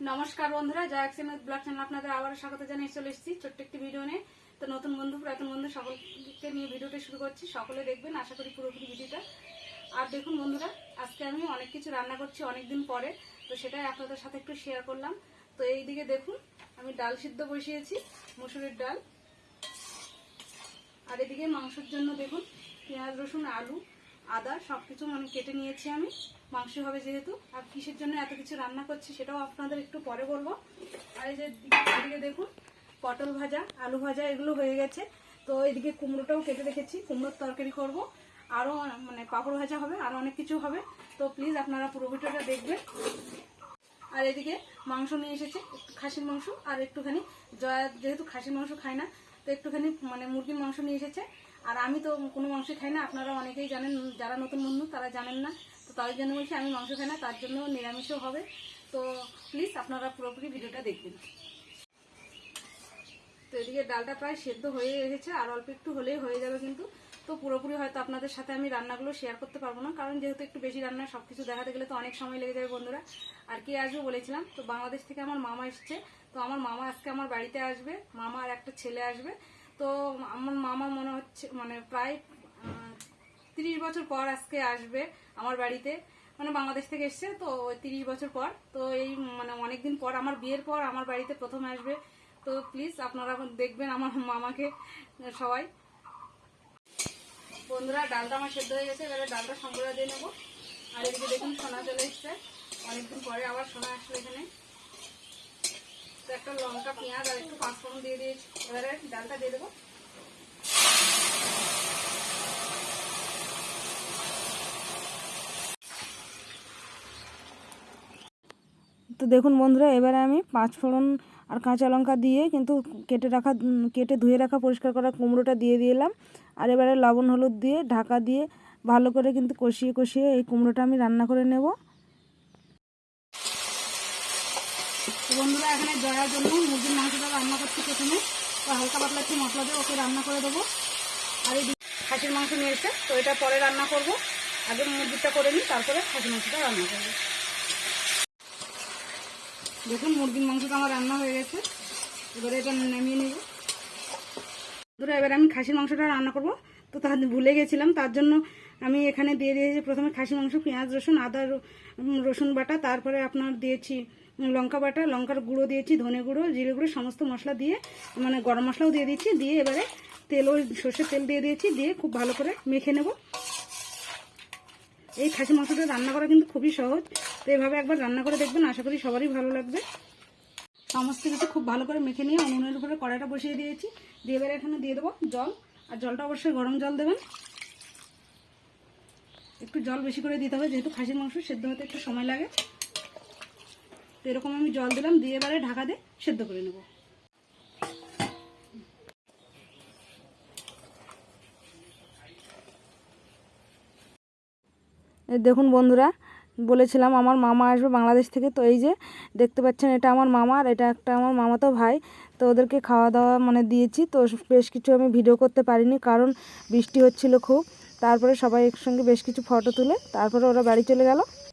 নমস্কার বন্ধুরা, জয় এক্সএমএস blog channel আপনাদের আবার স্বাগত জানিয়ে চলে এসেছি ছোট্ট একটি ভিডিও নিয়ে। তো নতুন বন্ধু, পুরাতন বন্ধু সকলকে নিয়ে ভিডিওটা শুরু করছি। সকলে দেখবেন, আশা করি পুরোপুরি ভিডিওটা। আর দেখুন বন্ধুরা, আজকে আমি অনেক কিছু রান্না করছি অনেক দিন পরে, তো সেটাই আপনাদের সাথে একটু শেয়ার করলাম। তো এই দিকে দেখুন, আমি ডাল সিদ্ধ বসিয়েছি, মুসুরের ডাল। আর এদিকে মাংসের জন্য দেখুন, পেঁয়াজ, রসুন, আলু। আদা সব কিছু মানে কেটে নিয়েছি আমি। মাংস হবে যেহেতু। আর কিসের জন্য এত কিছু রান্না করছি সেটাও আপনাদের একটু পরে বলব। আর এই যে দেখুন, পটল ভাজা, আলু ভাজা, এগুলো হয়ে গেছে। তো এদিকে কুমড়োটাও কেটে রেখেছি, কুমড়োর তরকারি করব। আরও মানে পাঁপড় ভাজা হবে আরও অনেক কিছু হবে। তো প্লিজ আপনারা পুরো ভিডিওটা দেখবেন। আর এদিকে মাংস নিয়ে এসেছে খাসির মাংস, আর একটুখানি জয়া, যেহেতু খাসির মাংস খায় না, তো একটুখানি মানে মুরগির মাংস নিয়ে এসেছে। আর আমি তো কোনো মাংস খাই না, আপনারা অনেকেই জানেন, যারা নতুন বন্ধু তারা জানেন না। তো তার জন্য বলছি, আমি মাংস খাই না, তার জন্য নিরামিষও হবে। তো প্লিজ আপনারা পুরোপুরি ভিডিওটা দেখবেন। তো এদিকে ডালটা প্রায় সেদ্ধ হয়ে এসেছে, আর অল্প একটু হলেই হয়ে যাবে কিন্তু। তো পুরোপুরি হয়তো আপনাদের সাথে আমি রান্নাগুলো শেয়ার করতে পারব না, কারণ যেহেতু একটু বেশি রান্না সব কিছু দেখাতে গেলে তো অনেক সময় লেগে যাবে বন্ধুরা। আর কি আসবে বলেছিলাম, তো বাংলাদেশ থেকে আমার মামা এসছে। তো আমার মামা আজকে আমার বাড়িতে আসবে, মামা আর একটা ছেলে আসবে। তো আমার মামা মনে হচ্ছে মানে প্রায় তিরিশ বছর পর আজকে আসবে আমার বাড়িতে। মানে বাংলাদেশ থেকে এসছে, তো তিরিশ বছর পর। তো এই মানে অনেকদিন পর, আমার বিয়ের পর আমার বাড়িতে প্রথম আসবে। তো প্লিজ আপনারা দেখবেন আমার মামাকে, সবাই। বন্ধুরা, ডালটা আমার সেদ্ধ হয়ে গেছে, এবারে ডালটা সম্পূর্ণ দিয়ে নেব। আর এদিকে দেখুন, সোনা চলে এসছে। অনেকদিন পরে আবার সোনা আসলো এখানে। তো পাঁচফোড়ন দেখুন বন্ধুরা, এবারে আমি পাঁচ ফোড়ন আর কাঁচা লঙ্কা দিয়ে কিন্তু কেটে রাখা কেটে ধুয়ে রাখা, পরিষ্কার করা কুমড়োটা দিয়ে দিলাম আর এবারে লবণ, হলুদ দিয়ে ঢাকা দিয়ে ভালো করে কিন্তু কষিয়ে কষিয়ে এই কুমড়োটা আমি রান্না করে নেব। তো বন্ধুরা, এখানে জয়ার জন্য মুরগির মাংসটা রান্না করছি প্রথমে। তো হালকা পাতলা একটু মশলা দিয়ে ওকে রান্না করে দেবো। আর এই খাসির মাংস নিয়ে এসে তো এটা পরে রান্না করব। আগে মুরগিটা করে নিই, তারপরে খাসির মাংসটা রান্না করব। দেখুন, মুরগির মাংসটা আমার রান্না হয়ে গেছে। এবারে এটা নামিয়ে নেব। বন্ধুরা, এবার আমি খাসির মাংসটা রান্না করব। তো তা ভুলে গেছিলাম। তার জন্য আমি এখানে দিয়ে দিয়েছি প্রথমে খাসি মাংস, পেঁয়াজ, রসুন, আদা রসুন বাটা, তারপরে আপনার দিয়েছি লঙ্কা বাটা, লঙ্কার গুঁড়ো দিয়েছি, ধনে গুঁড়ো, জিরে গুঁড়ো, সমস্ত মশলা দিয়ে মানে গরম মশলাও দিয়ে দিয়েছি। দিয়ে এবারে তেলও সর্ষের তেল দিয়ে দিয়েছি, দিয়ে খুব ভালো করে মেখে নেব। এই খাসি মাংসটা রান্না করা কিন্তু খুবই সহজ। তো এভাবে একবার রান্না করে দেখবেন, আশা করি সবারই ভালো লাগবে। সমস্ত কিছু খুব ভালো করে মেখে নিয়ে উনুনের উপরে কড়াইটা বসিয়ে দিয়েছি। দিয়ে এবারে এখানে দিয়ে দেবো জল। আর জলটা অবশ্যই গরম জল দেবেন। একটু জল বেশি করে দিতে হবে, যেহেতু খাসির মাংস সেদ্ধ হতে একটু সময় লাগে। তো এরকম আমি জল দিলাম, দিয়ে এবারে ঢাকা দিয়ে সেদ্ধ করে নেব। দেখুন বন্ধুরা বলেছিলাম, আমার মামা আসবে বাংলাদেশ থেকে। তো এই যে দেখতে পাচ্ছেন, এটা আমার মামার এটা একটা আমার মামাতো ভাই। তো ওদেরকে খাওয়া দাওয়া মানে দিয়েছি। তো বেশ কিছু আমি ভিডিও করতে পারিনি কারণ বৃষ্টি হচ্ছিল খুব। তারপরে সবাই একসঙ্গে বেশ কিছু ফটো তুলে তারপরে ওরা বাড়ি চলে গেল।